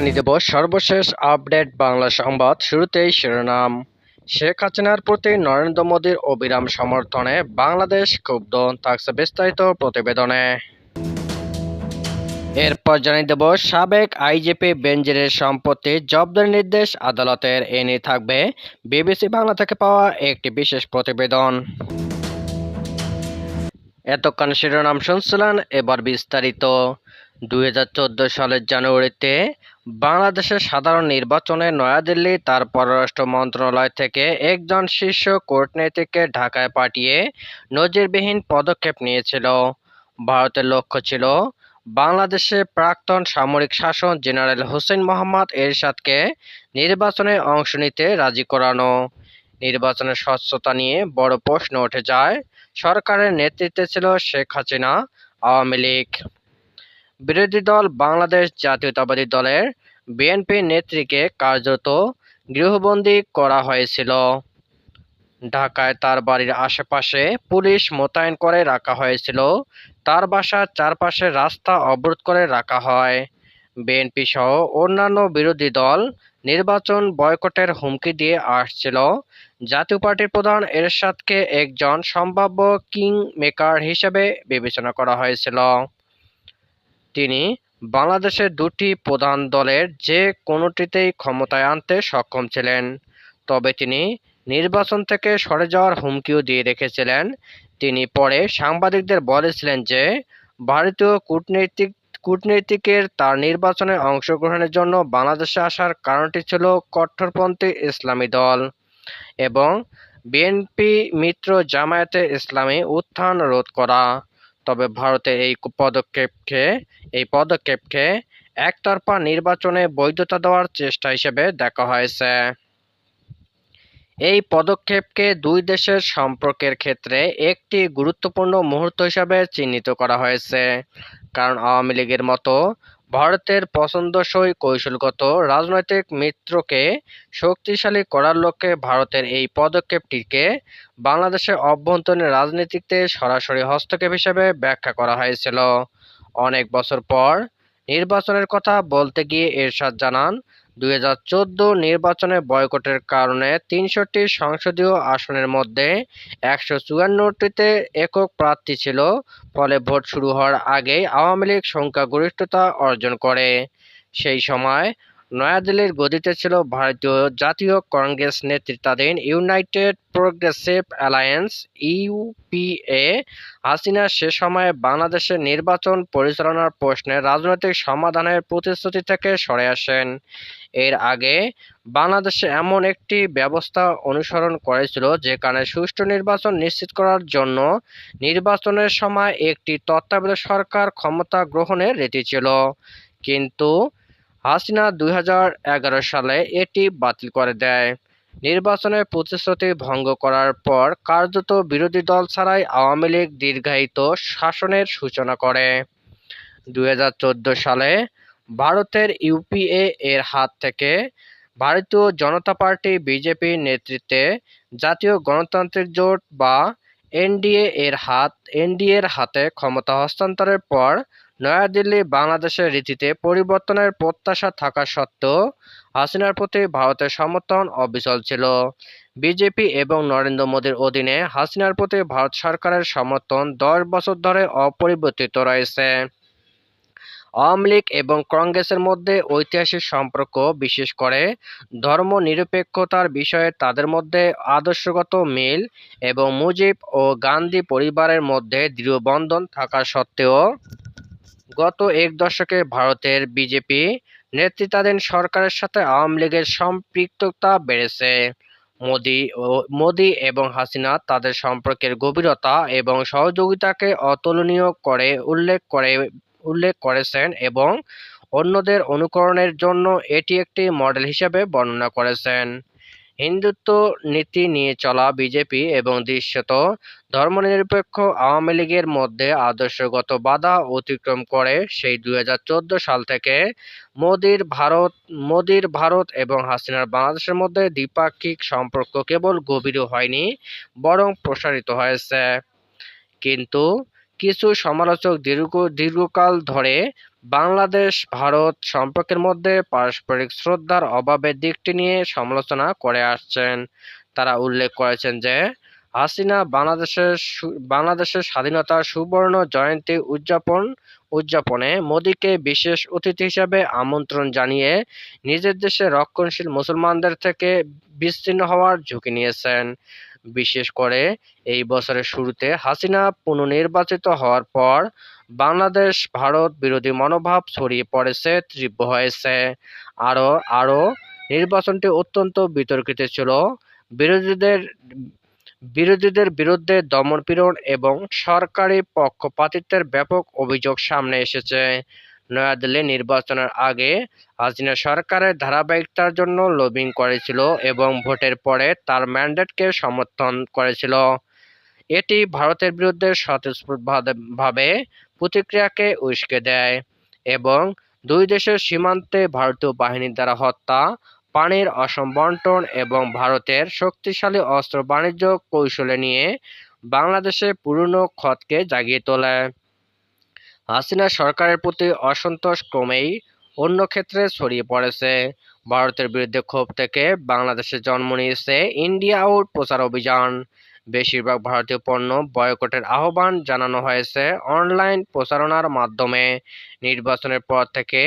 জানিয়ে দেব সর্বশেষ আপডেট বাংলা সংবাদ শুরুতেই শিরোনাম। শেখ হাসিনার প্রতি নরেন্দ্র মোদীর অবিরাম সমর্থনে বাংলাদেশ ক্ষুব্ধ, থাকছে বিস্তারিত প্রতিবেদনে। এরপর জানিয়ে দেব, সাবেক আইজিপি বেনজিরের সম্পত্তি জব্দের নির্দেশ আদালতের। এ নিয়ে থাকবে বিবিসি বাংলা থেকে পাওয়া একটি বিশেষ প্রতিবেদন। এতক্ষণ শিরোনাম শুনছিলেন, এবার বিস্তারিত। দুই হাজার চোদ্দ সালের জানুয়ারিতে বাংলাদেশের সাধারণ নির্বাচনে নয়াদিল্লি তার পররাষ্ট্র মন্ত্রণালয় থেকে একজন শীর্ষ কূটনীতিককে ঢাকায় পাঠিয়ে নজিরবিহীন পদক্ষেপ নিয়েছিল। ভারতের লক্ষ্য ছিল বাংলাদেশে প্রাক্তন সামরিক শাসক জেনারেল হোসেন মোহাম্মদ এরশাদকে নির্বাচনে অংশ নিতে রাজি করানো। নির্বাচনের স্বচ্ছতা নিয়ে বড় প্রশ্ন উঠে যায়। সরকারের নেতৃত্বে ছিল শেখ হাসিনা, আওয়ামী লীগ। বিরোধী দল বাংলাদেশ জাতীয়তাবাদী দলের বিএনপি নেত্রীকে কার্যত গৃহবন্দী করা হয়েছিল। ঢাকায় তার বাড়ির আশেপাশে পুলিশ মোতায়েন করে রাখা হয়েছিল। তার বাসার চারপাশে রাস্তা অবরোধ করে রাখা হয়। বিএনপি সহ অন্যান্য বিরোধী দল নির্বাচন বয়কটের হুমকি দিয়ে আসছিল। জাতীয় পার্টির প্রধান এরশাদকে একজন সম্ভাব্য কিং মেকার হিসেবে বিবেচনা করা হয়েছিল। তিনি বাংলাদেশের দুটি প্রধান দলের যে কোনোটিতেই ক্ষমতায় আনতে সক্ষম ছিলেন, তবে তিনি নির্বাচন থেকে সরে যাওয়ার হুমকিও দিয়ে রেখেছিলেন। তিনি পরে সাংবাদিকদের বলেছিলেন যে, ভারতীয় কূটনৈতিক, কূটনীতিকের তার নির্বাচনে অংশগ্রহণের জন্য বাংলাদেশে আসার কারণটি ছিল কট্টরপন্থী ইসলামী দল এবং বিএনপি মিত্র জামায়াতে ইসলামী উত্থান রোধ করা। তবে ভারতের এই পদক্ষেপকে এই পদক্ষেপকে একতরফা নির্বাচনে বৈধতা দেওয়ার চেষ্টা হিসেবে দেখা হয়েছে। এই পদক্ষেপকে দুই দেশের সম্পর্কের ক্ষেত্রে একটি গুরুত্বপূর্ণ মুহূর্ত হিসাবে চিহ্নিত করা হয়েছে। কারণ আওয়ামী লীগের মতো ভারতের পছন্দসই কৌশলগত রাজনৈতিক মিত্রকে শক্তিশালী করার লক্ষ্যে ভারতের এই পদক্ষেপটিকে বাংলাদেশের অভ্যন্তরীণ রাজনীতিতে সরাসরি হস্তক্ষেপ হিসেবে ব্যাখ্যা করা হয়েছিল। অনেক বছর পর নির্বাচনের কথা বলতে গিয়ে এরশাদ জানান দুই হাজার চোদ্দ নির্বাচনে বয়কটের কারণে তিনশোটি সংসদীয় আসনের মধ্যে একশো চুয়ান্নটিতে একক প্রার্থী ছিল, ফলে ভোট শুরু হওয়ার আগেই আওয়ামী লীগ সংখ্যাগরিষ্ঠতা অর্জন করে। সেই সময় নয়াদিল্লির গদিতে ছিল ভারতীয় জাতীয় কংগ্রেস নেতৃত্বাধীন United Progressive Alliance, UPA. Hasina সে সময়ে বাংলাদেশের নির্বাচন পরিচালনার প্রশ্নে রাজনৈতিক সমাধানের প্রতিশ্রুতি থেকে সরে আসেন। এর আগে বাংলাদেশে এমন একটি ব্যবস্থা অনুসরণ করেছিল যেখানে সুষ্ঠু নির্বাচন নিশ্চিত করার জন্য নির্বাচনের সময় একটি তত্ত্বাবধায়ক সরকার ক্ষমতা গ্রহণের রীতি ছিল। কিন্তু হাসিনা দুই হাজার এগারো সালে এটি বাতিল করে দেয়। নির্বাচনের প্রতিশ্রুতি ভঙ্গ করার পর কার্যত বিরোধী দল ছাড়াই আওয়ামী লীগ দীর্ঘায়িত শাসনের সূচনা করে। দুই হাজার চোদ্দ সালে ভারতের ইউপিএ এর হাত থেকে ভারতীয় জনতা পার্টি বিজেপির নেতৃত্বে জাতীয় গণতান্ত্রিক জোট বা এনডিএ এর হাত এনডিএর হাতে ক্ষমতা হস্তান্তরের পর নয়াদিল্লি বাংলাদেশের রীতিতে পরিবর্তনের প্রত্যাশা থাকা সত্ত্বেও হাসিনার প্রতি ভারতের সমর্থন অবিচল ছিল। বিজেপি এবং নরেন্দ্র মোদীর অধীনে হাসিনার প্রতি ভারত সরকারের সমর্থন দশ বছর ধরে অপরিবর্তিত রয়েছে। আওয়ামী লীগ এবং কংগ্রেসের মধ্যে ঐতিহাসিক সম্পর্ক, বিশেষ করে ধর্মনিরপেক্ষতার বিষয়ে তাদের মধ্যে আদর্শগত মিল এবং মুজিব ও গান্ধী পরিবারের মধ্যে দৃঢ় বন্ধন থাকা সত্ত্বেও গত এক দশকে ভারতের বিজেপি নেতৃত্বাধীন সরকারের সাথে আওয়ামী লীগের সম্পৃক্ততা বেড়েছে। মোদি ও, মোদি এবং হাসিনা তাদের সম্পর্কের গভীরতা এবং সহযোগিতাকে অতুলনীয় করে উল্লেখ করে, উল্লেখ করেছেন এবং অন্যদের অনুকরণের জন্য এটি একটি মডেল হিসেবে বর্ণনা করেছেন। হিন্দুত্ব নীতি নিয়ে চলা বিজেপি এবং দৃশ্যত ধর্মনিরপেক্ষ আওয়ামী লীগের মধ্যে আদর্শগত বাধা অতিক্রম করে সেই দু হাজার চোদ্দ সাল থেকে মোদির ভারত মোদির ভারত এবং হাসিনার বাংলাদেশের মধ্যে দ্বিপাক্ষিক সম্পর্ক কেবল গভীর হয়নি, বরং প্রসারিত হয়েছে। কিন্তু কিছু সমালোচক দীর্ঘ, দীর্ঘকাল ধরে বাংলাদেশ, ভারত সম্পর্কের মধ্যে পারস্পরিক শ্রদ্ধার অভাবের দিকটি নিয়ে সমালোচনা করে আসছেন। তারা উল্লেখ করেছেন যে, হাসিনা বাংলাদেশের বাংলাদেশের স্বাধীনতা সুবর্ণ জয়ন্তী উদযাপন, উদযাপনে মোদীকে বিশেষ অতিথি হিসেবে আমন্ত্রণ জানিয়ে নিজের দেশে রক্ষণশীল মুসলমানদের থেকে বিচ্ছিন্ন হওয়ার ঝুঁকি নিয়েছেন। বিশেষ করে এই বছরের শুরুতে হাসিনা পুনর্নির্বাচিত হওয়ার পর বাংলাদেশ, ভারত বিরোধী মনোভাব ছড়িয়ে পড়েছে, তীব্র হয়েছে। আরও আরও নির্বাচনটি অত্যন্ত বিতর্কিত ছিল। বিরোধীদের বিরোধীদের বিরুদ্ধে দমনপীড়ন এবং সরকারি পক্ষপাতিত্বের ব্যাপক অভিযোগ সামনে এসেছে। নয়াদিল্লি নির্বাচনের আগে হাসিনা সরকারের ধারাবাহিকতার জন্য লবিং করেছিল এবং ভোটের পরে তার ম্যান্ডেটকে সমর্থন করেছিল। এটি ভারতের বিরুদ্ধে স্বতঃস্ফূর্তভাবে প্রতিক্রিয়াকে উস্কে দেয় এবং দুই দেশের সীমান্তে ভারতীয় বাহিনীর দ্বারা হত্যা, পানির অসম বন্টন এবং ভারতের শক্তিশালী অস্ত্র বাণিজ্য কৌশলে নিয়ে বাংলাদেশে পুরনো ক্ষতকে জাগিয়ে তোলে। হাসিনা সরকারের প্রতি অসন্তোষ ক্রমেই অন্য ক্ষেত্রে ছড়িয়ে পড়েছে। ভারতের বিরুদ্ধে ক্ষোভ থেকে বাংলাদেশে জন্ম নিয়েছে ইন্ডিয়া আউট প্রচার অভিযান। বেশিরভাগ ভারতীয় পণ্য বয়কটের আহ্বান জানানো হয়েছে অনলাইন প্রচারণার মাধ্যমে। নির্বাচনের পর থেকে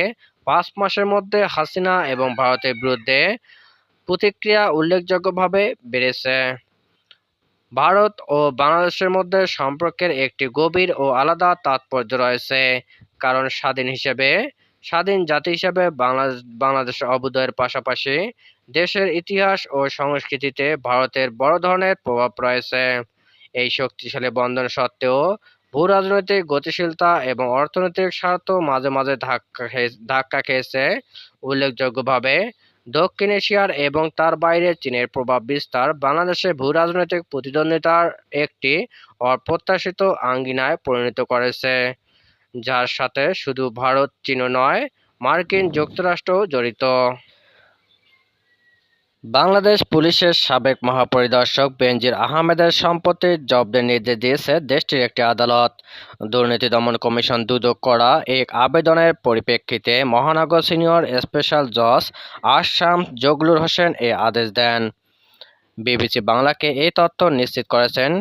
পাঁচ মাসের মধ্যে হাসিনা এবং ভারতের বিরুদ্ধে প্রতিক্রিয়া উল্লেখযোগ্যভাবে বেড়েছে। ভারত ও বাংলাদেশের মধ্যে সম্পর্কের একটি গভীর ও আলাদা তাৎপর্য রয়েছে। কারণ স্বাধীন হিসেবে, স্বাধীন জাতি হিসেবে বাংলাদেশ বাংলাদেশের অভ্যুদয়ের পাশাপাশি দেশের ইতিহাস ও সংস্কৃতিতে ভারতের বড় ধরনের প্রভাব রয়েছে। এই শক্তিশালী বন্ধন সত্ত্বেও ভূ রাজনৈতিক গতিশীলতা এবং অর্থনৈতিক স্বার্থ মাঝে মাঝে ধাক্কা খেয়ে, ধাক্কা খেয়েছে। উল্লেখযোগ্যভাবে দক্ষিণ এশিয়ার এবং তার বাইরে চীনের প্রভাব বিস্তার বাংলাদেশে ভূ রাজনৈতিক প্রতিদ্বন্দ্বিতার একটি অপ্রত্যাশিত আঙ্গিনায় পরিণত করেছে, যার সাথে শুধু ভারত চীনও নয়, মার্কিন যুক্তরাষ্ট্রও জড়িত। বাংলাদেশ পুলিশের সাবেক মহাপরিদর্শক বেনজির আহমেদের সম্পত্তি জব্দের নির্দেশ দিয়েছে দেশটির একটি আদালত। দুর্নীতি দমন কমিশন দুদক করা এক আবেদনের পরিপ্রেক্ষিতে মহানগর সিনিয়র স্পেশাল জজ আশাম জগলুর হোসেন এ আদেশ দেন। বিবিসি বাংলাকে এই তথ্য নিশ্চিত করেছেন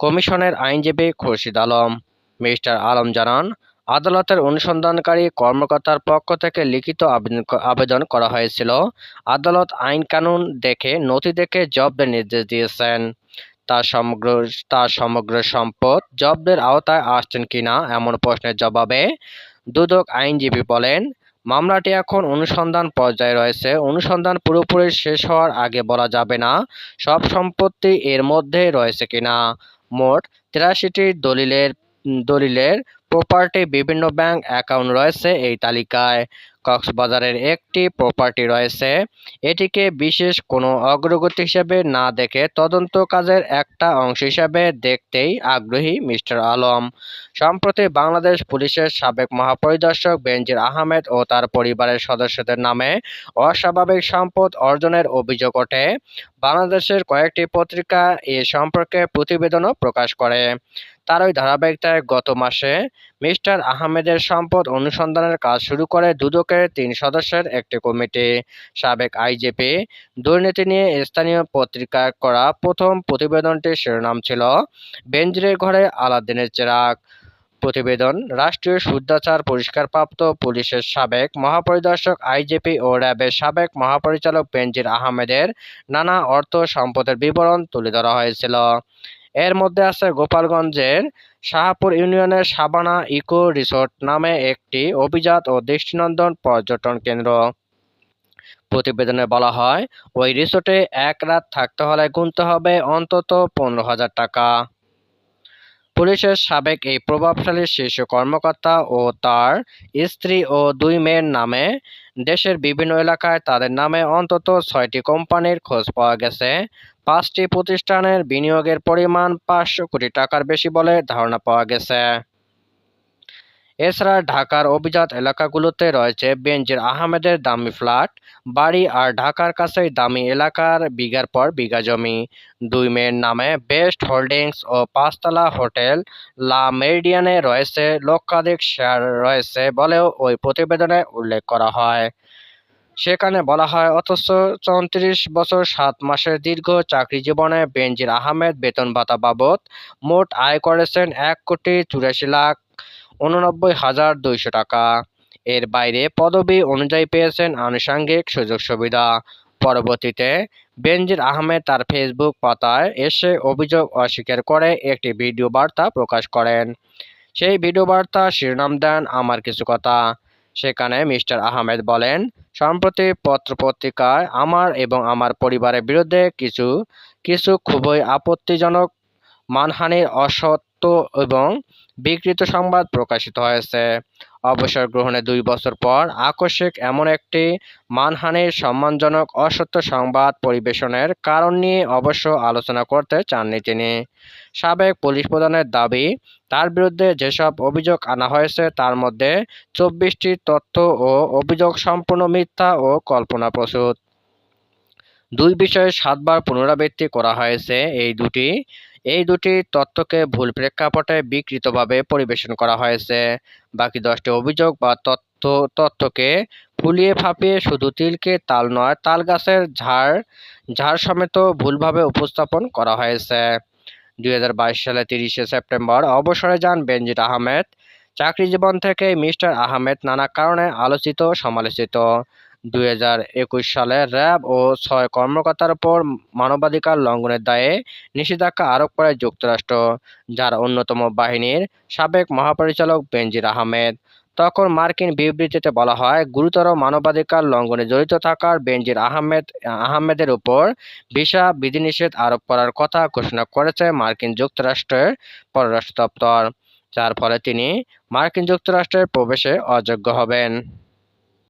কমিশনের আইনজীবী খুরশিদ আলম। মিস্টার আলম জানান আদালতের অনুসন্ধানকারী কর্মকর্তার পক্ষ থেকে লিখিত আবেদন করা হয়েছিল। আদালত আইন কানুন দেখে নথি দেখে জব্দের নির্দেশ দিয়েছেন। তার সমগ্র তার সমগ্র সম্পদ জব্দের আওতায় আসছেন কিনা এমন প্রশ্নের জবাবে দুদক আইনজীবী বলেন, মামলাটি এখন অনুসন্ধান পর্যায়ে রয়েছে। অনুসন্ধান পুরোপুরি শেষ হওয়ার আগে বলা যাবে না সব সম্পত্তি এর মধ্যে রয়েছে কিনা। মোট তিরাশিটি দলিলের দলিলের প্রপার্টি বিভিন্ন ব্যাংক অ্যাকাউন্ট রয়েছে এই তালিকায়। কক্সবাজারের একটি প্রপার্টি রয়েছে। এটিকে বিশেষ কোনো অগ্রগতি হিসেবে না দেখে তদন্ত কাজের একটা অংশ হিসেবে দেখতেই আগ্রহী মিস্টার আলম। সম্প্রতি বাংলাদেশ পুলিশের সাবেক মহাপরিদর্শক বেনজির আহমেদ ও তার পরিবারের সদস্যদের নামে অস্বাভাবিক সম্পদ অর্জনের অভিযোগ ওঠে। বাংলাদেশের কয়েকটি পত্রিকা এ সম্পর্কে প্রতিবেদনও প্রকাশ করে। তারই ধারাবাহিকতায় গত মাসে মিস্টার আহমেদের সম্পদ অনুসন্ধানের কাজ শুরু করে দুদকের তিন সদস্যের একটি কমিটি। সাবেক আইজিপি দুর্নীতি নিয়ে স্থানীয় পত্রিকায় করা প্রথম প্রতিবেদনটির শিরোনাম ছিল, বেঞ্জিরের ঘরে আলাদিনের চেরাগ। প্রতিবেদন, রাষ্ট্রীয় শুদ্ধাচার পুরস্কারপ্রাপ্ত পুলিশের সাবেক মহাপরিদর্শক আইজিপি ও র্যাবের সাবেক মহাপরিচালক বেনজির আহমেদের নানা অর্থ সম্পদের বিবরণ তুলে ধরা হয়েছিল। এর মধ্যে আছে গোপালগঞ্জের শাহপুর ইউনিয়নের সাবানা ইকো রিসোর্ট নামে একটি অভিজাত ও দৃষ্টিনন্দন পর্যটন কেন্দ্র। প্রতিবেদনে বলা হয়, ওই রিসোর্টে এক রাত থাকতে হলে গুনতে হবে অন্তত পনেরো হাজার টাকা। পুলিশের সাবেক এই প্রভাবশালী শীর্ষ কর্মকর্তা ও তার স্ত্রী ও দুই মেয়ের নামে দেশের বিভিন্ন এলাকায় তাদের নামে অন্তত ছয়টি কোম্পানির খোঁজ পাওয়া গেছে। পাঁচটি প্রতিষ্ঠানের বিনিয়োগের পরিমাণ পাঁচশো কোটি টাকার বেশি বলে ধারণা পাওয়া গেছে। এছাড়া ঢাকার অভিজাত এলাকাগুলোতে রয়েছে বেনজির আহমেদের দামি ফ্ল্যাট, বাড়ি আর ঢাকার কাছেই দামি এলাকার বিঘার পর বিঘা জমি। দুই মেয়ের নামে বেস্ট হোল্ডিংস ও পাঁচতলা হোটেল লা মেরিডিয়ানে রয়েছে লক্ষাধিক শেয়ার রয়েছে বলেও ওই প্রতিবেদনে উল্লেখ করা হয়। সেখানে বলা হয়, অথচ চৌত্রিশ বছর সাত মাসের দীর্ঘ চাকরি জীবনে বেনজির আহমেদ বেতন ভাতা বাবদ মোট আয় করেছেন এক কোটি চুরাশি লাখ উননব্বই হাজার দুইশো টাকা। এর বাইরে পদবি অনুযায়ী পেয়েছেন আনুষঙ্গিক সুযোগ সুবিধা। পরবর্তীতে বেনজির আহমেদ তার ফেসবুক পাতায় এসে অভিযোগ অস্বীকার করে একটি ভিডিও বার্তা প্রকাশ করেন। সেই ভিডিও বার্তা শিরোনাম দেন আমার কিছু কথা। সেখানে মিস্টার আহমেদ বলেন, সম্প্রতি পত্রপত্রিকায় আমার এবং আমার পরিবারের বিরুদ্ধে কিছু কিছু খুবই আপত্তিজনক, মানহানির, অসত্য এবং বিকৃত সংবাদ প্রকাশিত হয়েছে। অবসর গ্রহণের দুই বছর পর আকস্মিক এমন একটি মানহানির সম্মানজনক অসত্য সংবাদ পরিবেশনের কারণ নিয়ে অবশ্য আলোচনা করতে চাননি তিনি। সাবেক পুলিশ প্রধানের দাবি, তার বিরুদ্ধে যেসব অভিযোগ আনা হয়েছে তার মধ্যে চব্বিশটি তথ্য ও অভিযোগ সম্পূর্ণ মিথ্যা ও কল্পনাপ্রসূত দুই বিষয়ে সাতবার পুনরাবৃত্তি করা হয়েছে। এই দুটি এই দুটি তথ্যকে ভুল প্রেক্ষাপটে বিকৃতভাবে পরিবেশন করা হয়েছে। বাকি দশটি অভিযোগ বা তথ্য তথ্যকে ফুলিয়ে ফাঁপিয়ে শুধু তিলকে তাল নয় তাল গাছের ঝাড় ঝাড় সমেত ভুলভাবে উপস্থাপন করা হয়েছে। দুই হাজার বাইশ সালে তিরিশে সেপ্টেম্বর অবসরে যান বেনজির আহমেদ। চাকরি জীবন থেকে মিস্টার আহমেদ নানা কারণে আলোচিত, সমালোচিত। দুই হাজার একুশ সালে র্যাব ও ছয় কর্মকর্তার ওপর মানবাধিকার লঙ্ঘনের দায়ে নিষেধাজ্ঞা আরোপ করে যুক্তরাষ্ট্র, যার অন্যতম বাহিনীর সাবেক মহাপরিচালক বেনজির আহমেদ। তখন মার্কিন বিবৃতিতে বলা হয়, গুরুতর মানবাধিকার লঙ্ঘনে জড়িত থাকার বেনজির আহমেদ, আহমেদের উপর ভিসা বিধিনিষেধ আরোপ করার কথা ঘোষণা করেছে মার্কিন যুক্তরাষ্ট্রের পররাষ্ট্র দপ্তর, যার ফলে তিনি মার্কিন যুক্তরাষ্ট্রের প্রবেশে অযোগ্য হবেন।